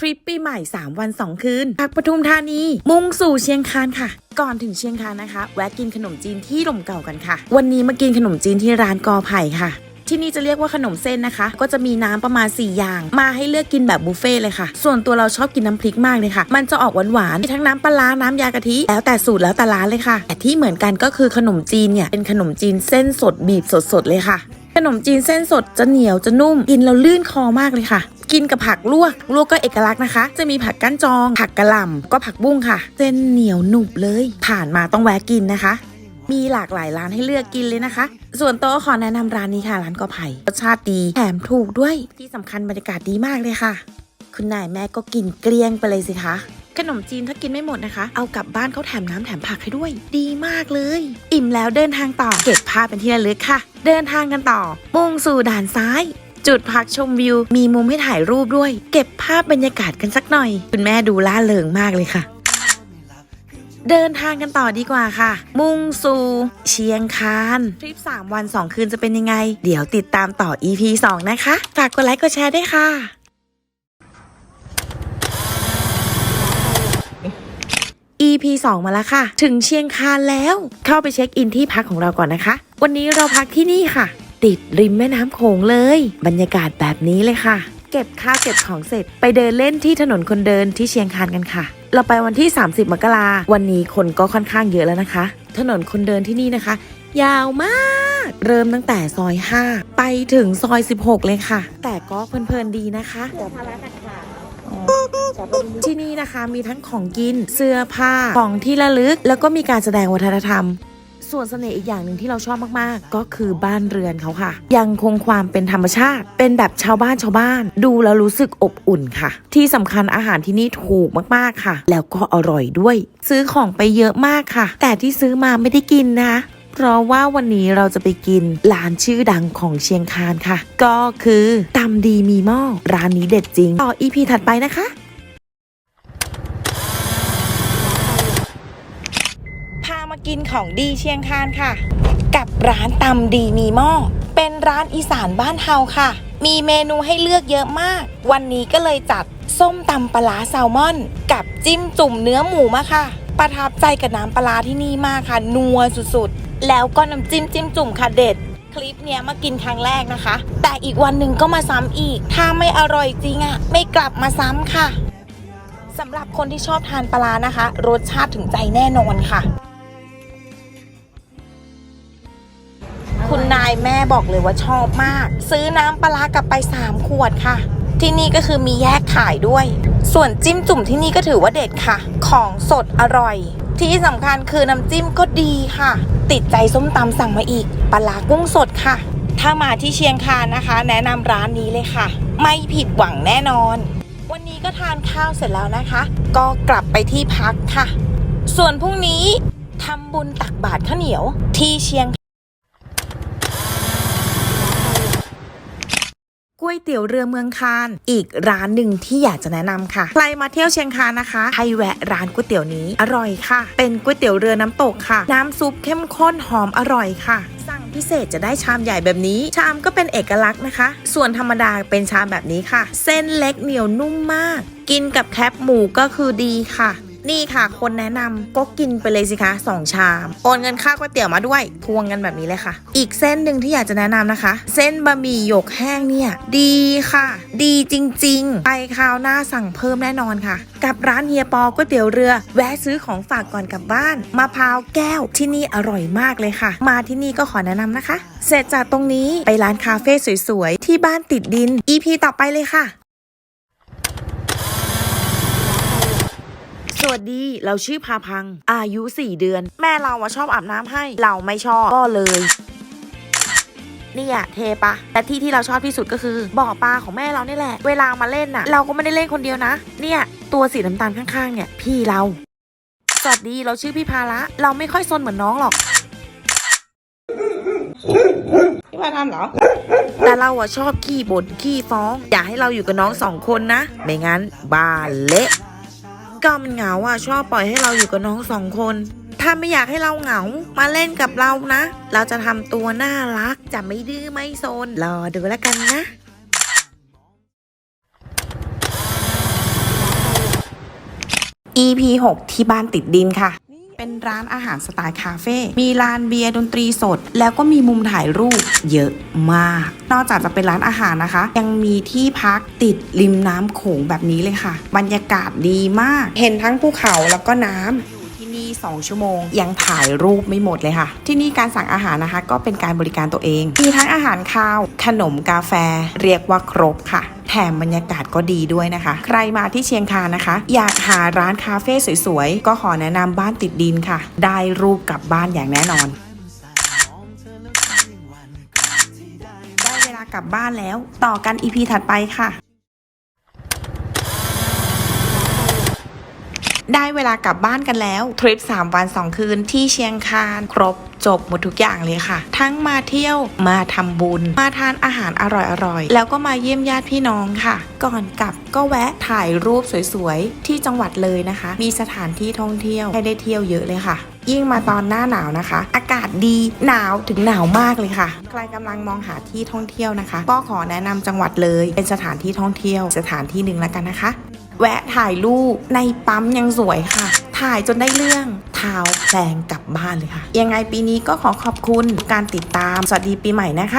ทริปปีใหม่ 3 วัน 2 คืนจากปทุมธานี มุ่งสู่เชียงคานค่ะ ก่อนถึงเชียงคานนะคะ แวะกินขนมจีนที่ลมเก่ากันค่ะ วันนี้มากินขนมจีนที่ร้านกอไผ่ค่ะที่นี่จะเรียกว่าขนมเส้นนะคะ ก็จะมีน้ำประมาณ 4 อย่าง มาให้เลือกกินแบบบุฟเฟ่เลยค่ะ ส่วนตัวเราชอบกินน้ำพริกมากเลยค่ะ มันจะออกหวานๆมีทั้งน้ำปลาร้าน้ำยากะทิ แล้วแต่สูตรแล้วแต่ร้านเลยค่ะ แต่ที่เหมือนกันก็คือขนมจีนเนี่ย เป็นขนมจีนเส้นสดบีบสดๆเลยค่ะ ขนมจีนเส้นสดจะเหนียวจะนุ่ม กินแล้วลื่นคอมากเลยค่ะ กินกับผักลวก ลวกก็เอกลักษณ์นะคะ จะมีผักก้านจอง ผักกะหล่ำก็ผักบุ้งค่ะ เส้นเหนียวหนุบเลย ผ่านมาต้องแวะกินนะคะ มีหลากหลายร้านให้เลือกกินเลยนะคะ ส่วนโต๊ะขอแนะนำร้านนี้ค่ะ ร้านกอไผ่รสชาติดีแถมถูกด้วย ที่สำคัญบรรยากาศดีมากเลยค่ะ คุณนายแม่ก็กินเกลี้ยงไปเลยสิคะขนมจีนถ้ากินไม่หมดนะคะ เอากลับบ้านเขาแถมน้ำแถมผักให้ด้วย ดีมากเลย อิ่มแล้วเดินทางต่อ เก็บภาพเป็นที่ระลึกค่ะ เดินทางกันต่อ มุ่งสู่ด่านซ้าย จุดพักชมวิว มีมุมให้ถ่ายรูปด้วย เก็บภาพบรรยากาศกันสักหน่อย คุณแม่ดูล่าเริงมากเลยค่ะ เดินทางกันต่อดีกว่าค่ะ มุ่งสู่เชียงคานทริป 3 วัน 2 คืนจะเป็นยังไง เดี๋ยวติดตามต่อ EP 2 นะคะ ฝากกดไลค์กดแชร์ด้วยค่ะ EP 2มาแล้วค่ะ ถึงเชียงคานแล้ว เข้าไปเช็คอินที่พักของเราก่อนนะคะ วันนี้เราพักที่นี่ค่ะ ติดริมแม่น้ำโขงเลย บรรยากาศแบบนี้เลยค่ะ เก็บข้าวเก็บของเสร็จ ไปเดินเล่นที่ถนนคนเดินที่เชียงคานกันค่ะ เราไปวันที่ 30 มกราวันนี้คนก็ค่อนข้างเยอะแล้วนะคะ ถนนคนเดินที่นี่นะคะ ยาวมากเริ่มตั้งแต่ซอย 5 ไปถึงซอย 16 เลยค่ะ แต่ก็เพลินๆดีนะคะที่นี่นะคะมีทั้งของกินเสื้อผ้าของที่ระลึก แล้วก็มีการแสดงวัฒนธรรม ส่วนเสน่ห์อีกอย่างหนึ่งที่เราชอบมากๆ ก็คือบ้านเรือนเขาค่ะ ยังคงความเป็นธรรมชาติ เป็นแบบชาวบ้านชาวบ้าน ดูแล้วรู้สึกอบอุ่นค่ะ ที่สำคัญอาหารที่นี่ถูกมากๆค่ะ แล้วก็อร่อยด้วย ซื้อของไปเยอะมากค่ะ แต่ที่ซื้อมาไม่ได้กินนะเพราะว่าวันนี้เราจะไปกินร้านชื่อดังของเชียงคานค่ะ ก็คือตำดีมีหม้อร้านนี้เด็ดจริง ต่ออีพีถัดไปนะคะ พามา กินของดีเชียงคานค่ะ กับร้านตำดีมีหม้อเป็นร้านอีสานบ้านเฮาค่ะ มีเมนูให้เลือกเยอะมาก วันนี้ก็เลยจัดส้มตำปลาแซลมอน กับจิ้มจุ่มเนื้อหมูมาค่ะ ประทับใจกับน้ำปลาที่นี่มากค่ะ นัวสุดๆ แล้วก็น้ำจิ้มจิ้มจุ่มค่ะเด็ด คลิปเนี้ยมากินครั้งแรกนะคะ แต่อีกวันหนึ่งก็มาซ้ำอีก ถ้าไม่อร่อยจริงอะ่ะ ไม่กลับมาซ้ำค่ะสำหรับคนที่ชอบทานปลานะคะ รสชาติถึงใจแน่นอนค่ะ แม่บอกเลยว่าชอบมาก ซื้อน้ำปลากลับไป 3 ขวดค่ะ ที่นี่ก็คือมีแยกขายด้วย ส่วนจิ้มจุ่มที่นี่ก็ถือว่าเด็ดค่ะ ของสดอร่อย ที่สำคัญคือน้ำจิ้มก็ดีค่ะ ติดใจส้มตำสั่งมาอีกปลาร้ากุ้งสดค่ะ ถ้ามาที่เชียงคานนะคะ แนะนำร้านนี้เลยค่ะ ไม่ผิดหวังแน่นอน วันนี้ก็ทานข้าวเสร็จแล้วนะคะ ก็กลับไปที่พักค่ะ ส่วนพรุ่งนี้ทำบุญตักบาตรข้าวเหนียวที่เชียง ก๋วยเตี๋ยวเรือเมืองคาน อีกร้านหนึ่งที่อยากจะแนะนำค่ะ ใครมาเที่ยวเชียงคานนะคะให้แวะร้านก๋วยเตี๋ยวนี้อร่อยค่ะ เป็นก๋วยเตี๋ยวเรือน้ำตกค่ะ น้ำซุปเข้มข้นหอมอร่อยค่ะ สั่งพิเศษจะได้ชามใหญ่แบบนี้ ชามก็เป็นเอกลักษณ์นะคะ ส่วนธรรมดาเป็นชามแบบนี้ค่ะ เส้นเล็กเหนียวนุ่มมาก กินกับแคปหมูก็คือดีค่ะ นี่ค่ะ คนแนะนำก็กินไปเลยสิคะสองชาม โอนเงินค่าก๋วยเตี๋ยวมาด้วยทวงกันแบบนี้เลยค่ะ อีกเส้นหนึ่งที่อยากจะแนะนำนะคะ เส้นบะหมี่หยกแห้งเนี่ยดีค่ะ ดีจริง ๆ ไปคราวหน้าสั่งเพิ่มแน่นอนค่ะ กับร้านเฮียปอก๋วยเตี๋ยวเรือ แวะซื้อของฝากก่อนกลับบ้านมะพร้าวแก้วที่นี่อร่อยมากเลยค่ะ มาที่นี่ก็ขอแนะนำนะคะ เสร็จจากตรงนี้ไปร้านคาเฟ่สวยๆที่บ้านติดดิน EP ต่อไปเลยค่ะ สวัสดี เราชื่อพาพัง อายุ 4 เดือน แม่เราอะชอบอาบน้ำให้ เราไม่ชอบก็เลยเนี่ยเทปะแต่ที่ที่เราชอบที่สุดก็คือบ่อปลาของแม่เรานี่แหละ เวลามาเล่นน่ะ เราก็ไม่ได้เล่นคนเดียวนะ เนี่ย ตัวสีน้ำตาลข้างๆ เนี่ย พี่เรา สวัสดีเราชื่อพี่พาละเราไม่ค่อยซนเหมือนน้องหรอกพี่มาทำเหรอ แต่เราอะชอบขี้บ่นขี้ฟ้อง อยากให้เราอยู่กับน้องสองคนนะ ไม่งั้นบ้าเละ ก็มันเหงาอะชอบปล่อยให้เราอยู่กับน้องสองคน ถ้าไม่อยากให้เราเหงา มาเล่นกับเรานะ เราจะทำตัวน่ารัก จะไม่ดื้อไม่โซน รอดูแล้วกันนะ EP 6ที่บ้านติดดินค่ะ เป็นร้านอาหารสไตล์คาเฟ่ มีลานเบียร์ดนตรีสด แล้วก็มีมุมถ่ายรูปเยอะมาก นอกจากจะเป็นร้านอาหารนะคะ ยังมีที่พักติดริมน้ำโขงแบบนี้เลยค่ะ บรรยากาศดีมาก เห็นทั้งภูเขาแล้วก็น้ำ 2 ชั่วโมง ยังถ่ายรูปไม่หมดเลยค่ะ ที่นี่การสั่งอาหารนะคะ ก็เป็นการบริการตัวเอง มีทั้งอาหารข้าว ขนมกาแฟ เรียกว่าครบค่ะแถมบรรยากาศก็ดีด้วยนะคะ ใครมาที่เชียงคานนะคะ อยากหาร้านคาเฟ่สวยๆ ก็ขอแนะนำบ้านติดดินค่ะ ได้รูปกลับบ้านอย่างแน่นอน ได้เวลากลับบ้านแล้ว ต่อกันอีพีถัดไปค่ะ ได้เวลากลับบ้านกันแล้ว ทริป 3 วัน 2 คืนที่เชียงคานครบจบหมดทุกอย่างเลยค่ะ ทั้งมาเที่ยวมาทำบุญ มาทานอาหารอร่อยๆ แล้วก็มาเยี่ยมญาติพี่น้องค่ะ ก่อนกลับก็แวะถ่ายรูปสวยๆ ที่จังหวัดเลยนะคะ มีสถานที่ท่องเที่ยวให้ได้เที่ยวเยอะเลยค่ะ ยิ่งมาตอนหน้าหนาวนะคะ อากาศดีหนาวถึงหนาวมากเลยค่ะ ใครกำลังมองหาที่ท่องเที่ยวนะคะ ก็ขอแนะนำจังหวัดเลย เป็นสถานที่ท่องเที่ยวสถานที่หนึ่งแล้วกันนะคะ แวะถ่ายรูปในปั๊มยังสวยค่ะ ถ่ายจนได้เรื่องเท้าแพลงกลับบ้านเลยค่ะ ยังไงปีนี้ก็ขอขอบคุณการติดตาม สวัสดีปีใหม่นะคะ